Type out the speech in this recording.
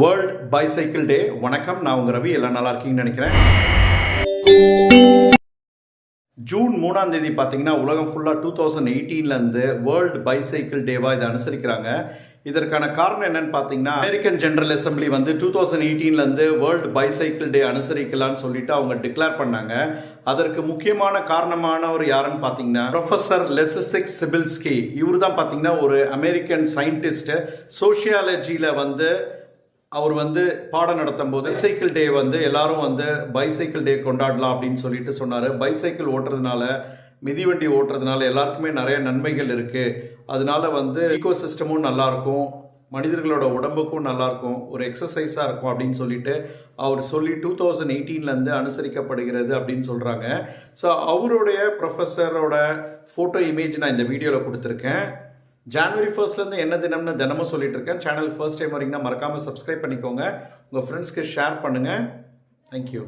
World bicycle டே வணக்கம் நான் உங்கள் ரவி. எல்லாம் நல்லா இருக்கீங்கன்னு நினைக்கிறேன். ஜூன் மூணாம் தேதி பார்த்தீங்கன்னா உலகம் ஃபுல்லாக டூ தௌசண்ட் எயிட்டீன்லேருந்து வேர்ல்டு பைசைக்கிள் டேவாக இதை அனுசரிக்கிறாங்க. இதற்கான காரணம் என்னன்னு பார்த்தீங்கன்னா அமெரிக்கன் ஜென்ரல் அசம்பிளி வந்து டூ தௌசண்ட் எயிட்டீன்லேருந்து வேர்ல்டு பைசைக்கிள் டே அனுசரிக்கலான்னு சொல்லிட்டு அவங்க டிக்ளேர் பண்ணாங்க. அதற்கு முக்கியமான காரணமானவர் யாருன்னு பார்த்தீங்கன்னா ப்ரொஃபஸர் லெசசிக் சிபில்ஸ்கி இவர் தான் பார்த்தீங்கன்னா ஒரு அமெரிக்கன் சயின்டிஸ்ட் சோஷியாலஜியில் வந்து அவர் வந்து பாடம் நடத்தும் போது பைசைக்கிள் டே வந்து எல்லாரும் வந்து பைசைக்கிள் டே கொண்டாடலாம் அப்படின்னு சொல்லிட்டு சொன்னார். பைசைக்கிள் ஓட்டுறதுனால மிதிவண்டி ஓட்டுறதுனால எல்லாருக்குமே நிறைய நன்மைகள் இருக்குது அதனால வந்து ஈகோ சிஸ்டமும் நல்லாயிருக்கும். மனிதர்களோட உடம்புக்கும் நல்லாயிருக்கும். ஒரு எக்ஸசைஸாக இருக்கும் அப்படின்னு சொல்லிட்டு அவர் சொல்லி டூ தௌசண்ட் எயிட்டீன்லேருந்து அனுசரிக்கப்படுகிறது அப்படின்னு சொல்கிறாங்க ஸோ அவருடைய ப்ரொஃபஸரோட ஃபோட்டோ இமேஜ் நான் இந்த வீடியோவில் கொடுத்துருக்கேன். ஜான்வரி ஃபர்ஸ்ட்லேருந்து என்ன தினம்னு தினமும் சொல்லிட்டு இருக்கேன். சேனலுக்கு ஃபர்ஸ்ட் டைம் வரீங்கன்னா மறக்காமல் சப்ஸ்கிரைப் பண்ணிக்கோங்க. உங்கள் ஃப்ரெண்ட்ஸ்க்கு ஷேர் பண்ணுங்கள் தேங்க்யூ